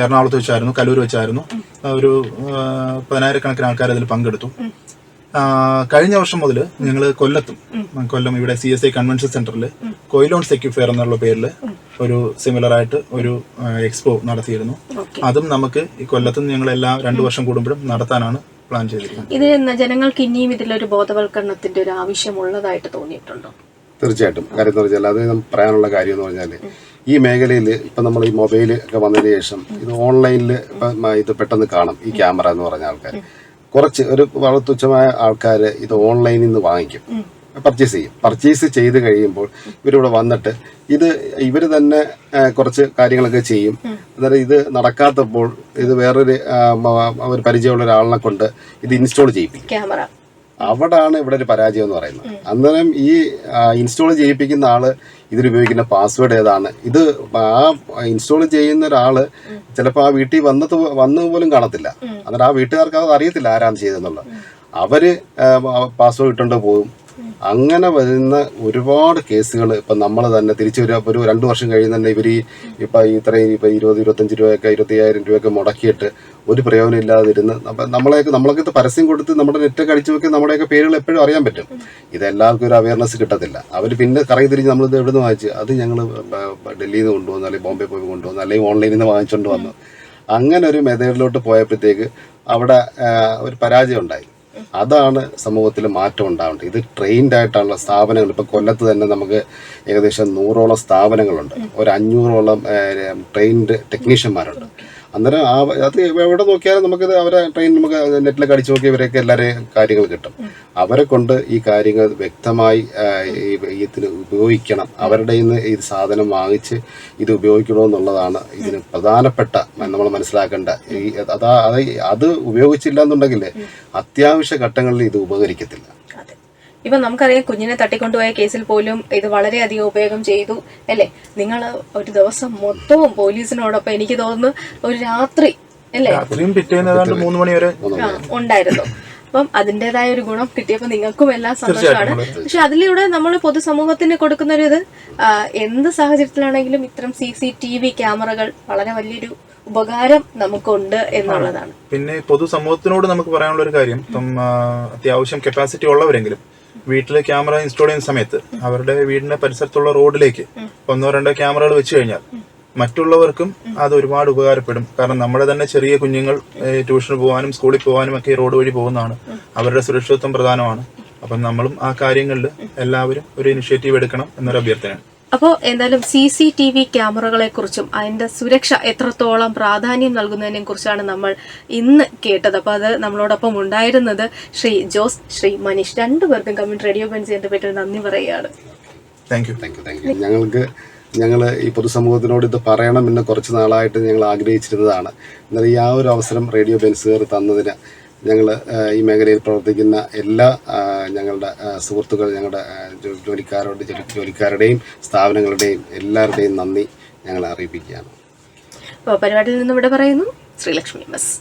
എറണാകുളത്ത് വെച്ചായിരുന്നു കലൂർ വെച്ചായിരുന്നു. ഒരു പതിനായിരക്കണക്കിന് ആൾക്കാർ അതിൽ പങ്കെടുത്തു. കഴിഞ്ഞ വർഷം മുതൽ ഞങ്ങൾ കൊല്ലത്തും കൊല്ലം ഇവിടെ സി എസ് ഐ കൺവെൻഷൻ സെന്ററിൽ കൊയിലോൺ സെക്യൂ ഫെയർ എന്നുള്ള പേരിൽ ഒരു സിമിലർ ആയിട്ട് ഒരു എക്സ്പോ നടത്തിയിരുന്നു. അതും നമുക്ക് ഈ കൊല്ലത്തും ഞങ്ങൾ എല്ലാ രണ്ടു വർഷം കൂടുമ്പോഴും നടത്താനാണ് പ്ലാൻ ചെയ്തിരിക്കുന്നത്. ഇത് ജനങ്ങൾക്ക് ഇനിയും ഇതിലൊരു ബോധവൽക്കരണത്തിന്റെ ഒരു ആവശ്യമുള്ളതായിട്ട് തോന്നിയിട്ടുണ്ടോ? തീർച്ചയായിട്ടും. കാര്യം എന്ന് പറഞ്ഞാൽ അത് നമുക്ക് പറയാനുള്ള കാര്യം എന്ന് പറഞ്ഞാൽ ഈ മേഖലയിൽ ഇപ്പം നമ്മൾ ഈ മൊബൈൽ ഒക്കെ വന്നതിന് ശേഷം ഇത് ഓൺലൈനിൽ ഇപ്പം ഇത് പെട്ടെന്ന് കാണും ഈ ക്യാമറ എന്ന് പറഞ്ഞ ആൾക്കാർ കുറച്ച് ഒരു വളരെ തുച്ഛമായ ആൾക്കാർ ഇത് ഓൺലൈനിൽ നിന്ന് വാങ്ങിക്കും. പർച്ചേസ് ചെയ്യും. പർച്ചേസ് ചെയ്ത് കഴിയുമ്പോൾ ഇവരിവിടെ വന്നിട്ട് ഇത് ഇവർ തന്നെ കുറച്ച് കാര്യങ്ങളൊക്കെ ചെയ്യും. അന്നേരം ഇത് നടക്കാത്തപ്പോൾ ഇത് വേറൊരു ഒരു പരിചയമുള്ള ഒരാളിനെ കൊണ്ട് ഇത് ഇൻസ്റ്റാൾ ചെയ്യിപ്പിക്കും. അവിടാണ് ഇവിടെ ഒരു പരാജയം എന്ന് പറയുന്നത്. അന്നേരം ഈ ഇൻസ്റ്റാൾ ചെയ്യിപ്പിക്കുന്ന ആൾ ഇതിലുപയോഗിക്കുന്ന പാസ്വേഡ് ഏതാണ്? ഇത് ആ ഇൻസ്റ്റാൾ ചെയ്യുന്ന ഒരാൾ ചിലപ്പോൾ ആ വീട്ടിൽ വന്നത് വന്നു പോലും കാണത്തില്ല. അന്നേരം ആ വീട്ടുകാർക്ക് അത് അറിയത്തില്ല ആരാണ് ചെയ്തെന്നുള്ളത് അവർ പാസ്വേഡ് ഇട്ടുകൊണ്ട് പോകും. അങ്ങനെ വരുന്ന ഒരുപാട് കേസുകൾ ഇപ്പൊ നമ്മൾ തന്നെ തിരിച്ചു വരിക ഒരു രണ്ടു വർഷം കഴിയുന്ന തന്നെ ഇവർ ഇപ്പൊ ഇത്രയും ഇപ്പൊ ഇരുപത് ഇരുപത്തഞ്ച് രൂപയൊക്കെ ഇരുപത്തി അയ്യായിരം രൂപയൊക്കെ മുടക്കിയിട്ട് ഒരു പ്രയോജനം ഇല്ലാതിരുന്ന് അപ്പൊ നമ്മളെയൊക്കെ നമ്മളൊക്കെ ഇത് പരസ്യം കൊടുത്ത് നമ്മുടെ നെറ്റ് അടിച്ചു നോക്കി നമ്മുടെയൊക്കെ പേരുകൾ എപ്പോഴും അറിയാൻ പറ്റും. ഇത് എല്ലാവർക്കും ഒരു അവയർനെസ് കിട്ടത്തില്ല. അവർ പിന്നെ കറങ്ങി തിരിഞ്ഞ് നമ്മളിത് എവിടെ നിന്ന് വാങ്ങിച്ചു അത് ഞങ്ങൾ ഡൽഹിയിൽ നിന്ന് കൊണ്ടുവന്നു അല്ലെങ്കിൽ ബോംബെ പോയി കൊണ്ടുവന്നു അല്ലെങ്കിൽ ഓൺലൈനിൽ നിന്ന് വാങ്ങിച്ചുകൊണ്ട് വന്നു. അങ്ങനെ ഒരു മെത്തേഡിലോട്ട് പോയപ്പോഴത്തേക്ക് അവിടെ ഒരു പരാജയം ഉണ്ടായി. അതാണ് സമൂഹത്തിൽ മാറ്റം ഉണ്ടാവേണ്ടത്. ഇത് ട്രെയിൻഡ് ആയിട്ടുള്ള സ്ഥാപനങ്ങൾ. ഇപ്പോൾ കൊല്ലത്ത് തന്നെ നമുക്ക് ഏകദേശം നൂറോളം സ്ഥാപനങ്ങളുണ്ട്. ഒരു അഞ്ഞൂറോളം ട്രെയിൻഡ് ടെക്നീഷ്യന്മാരുണ്ട് അന്നേരം ആ അത് എവിടെ നോക്കിയാലും നമുക്ക് അവരെ ട്രെയിൻ നമുക്ക് നെറ്റിലൊക്കെ അടിച്ചു നോക്കി ഇവരെയൊക്കെ എല്ലാവരെയും കാര്യങ്ങൾ കിട്ടും. അവരെ കൊണ്ട് ഈ കാര്യങ്ങൾ വ്യക്തമായി ഇതിന് ഉപയോഗിക്കണം. അവരുടെ നിന്ന് ഈ സാധനം വാങ്ങിച്ച് ഇത് ഉപയോഗിക്കണമെന്നുള്ളതാണ് ഇതിന് പ്രധാനപ്പെട്ട നമ്മൾ മനസ്സിലാക്കേണ്ട. ഈ അതാ അത് ഉപയോഗിച്ചില്ല എന്നുണ്ടെങ്കിൽ അത്യാവശ്യ ഘട്ടങ്ങളിൽ ഇത് ഉപകരിക്കത്തില്ല. ഇപ്പൊ നമുക്കറിയാം കുഞ്ഞിനെ തട്ടിക്കൊണ്ടുപോയ കേസിൽ പോലും ഇത് വളരെയധികം ഉപയോഗം ചെയ്തു അല്ലേ? നിങ്ങൾ ഒരു ദിവസം മൊത്തവും പോലീസിനോടൊപ്പം എനിക്ക് തോന്നുന്നു ഒരു രാത്രി അല്ലേ? ഉണ്ടായിരുന്നു. അപ്പം അതിന്റെതായ ഒരു ഗുണം കിട്ടിയപ്പോൾ നിങ്ങൾക്കും എല്ലാം സന്തോഷമാണ്. പക്ഷെ അതിലൂടെ നമ്മൾ പൊതുസമൂഹത്തിന് കൊടുക്കുന്ന ഒരു ഇത് എന്ത് സാഹചര്യത്തിലാണെങ്കിലും ഇത്തരം സി സി ടി വി ക്യാമറകൾ വളരെ വലിയൊരു ഉപകാരം നമുക്കുണ്ട് എന്നുള്ളതാണ്. പിന്നെ പൊതുസമൂഹത്തിനോട് നമുക്ക് പറയാനുള്ള ഒരു കാര്യം ഇപ്പം അത്യാവശ്യം കപ്പാസിറ്റി ഉള്ളവരെങ്കിലും വീട്ടിൽ ക്യാമറ ഇൻസ്റ്റാൾ ചെയ്യുന്ന സമയത്ത് അവരുടെ വീടിന്റെ പരിസരത്തുള്ള റോഡിലേക്ക് ഒന്നോ രണ്ടോ ക്യാമറകൾ വെച്ച് കഴിഞ്ഞാൽ മറ്റുള്ളവർക്കും അത് ഒരുപാട് ഉപകാരപ്പെടും. കാരണം നമ്മുടെ തന്നെ ചെറിയ കുഞ്ഞുങ്ങൾ ട്യൂഷന് പോകാനും സ്കൂളിൽ പോകാനും ഒക്കെ റോഡ് വഴി പോകുന്നതാണ്. അവരുടെ സുരക്ഷിതത്വം പ്രധാനമാണ്. അപ്പം നമ്മളും ആ കാര്യങ്ങളിൽ എല്ലാവരും ഒരു ഇനിഷ്യേറ്റീവ് എടുക്കണം എന്നൊരു അഭ്യർത്ഥനയാണ്. അപ്പോൾ എന്തായാലും സി സി ടി വി ക്യാമറകളെ കുറിച്ചും അതിന്റെ സുരക്ഷ എത്രത്തോളം പ്രാധാന്യം നൽകുന്നതിനെ കുറിച്ചാണ് നമ്മൾ ഇന്ന് കേട്ടത്. അപ്പോൾ അത് നമ്മളോടൊപ്പം ഉണ്ടായിരുന്നത് ശ്രീ ജോസ് ശ്രീ മനീഷ്. രണ്ടുപേർക്കും കമ്മ്യൂണിറ്റി റേഡിയോ ബെൻസിന്റെ പറ്റി നന്ദി പറയുകയാണ്. Thank you. Thank you thank you. ഞങ്ങൾക്ക് ഞങ്ങൾ ഈ പൊതുസമൂഹത്തിനോട് ഇത് പറയണം എന്ന് കുറച്ച് നാളായിട്ട് ഞങ്ങൾ ആഗ്രഹിച്ചിരുന്നതാണ്. എന്നാൽ ഈ ആ ഒരു അവസരം റേഡിയോ ബെൻസുകാർ തന്നതിന് ഞങ്ങൾ ഈ മേഖലയിൽ പ്രവർത്തിക്കുന്ന എല്ലാ ഞങ്ങളുടെ സുഹൃത്തുക്കൾ ഞങ്ങളുടെ ജോലിക്കാരുടെ ജോലിക്കാരോട് ജോലി- ജോലിക്കാരുടെയും സ്ഥാപനങ്ങളുടെയും എല്ലാവരുടെയും നന്ദി ഞങ്ങൾ അറിയിപ്പിക്കുകയാണ്. പരിപാടിയിൽ നിന്ന് ഇവിടെ പറയുന്നു ശ്രീലക്ഷ്മി എസ്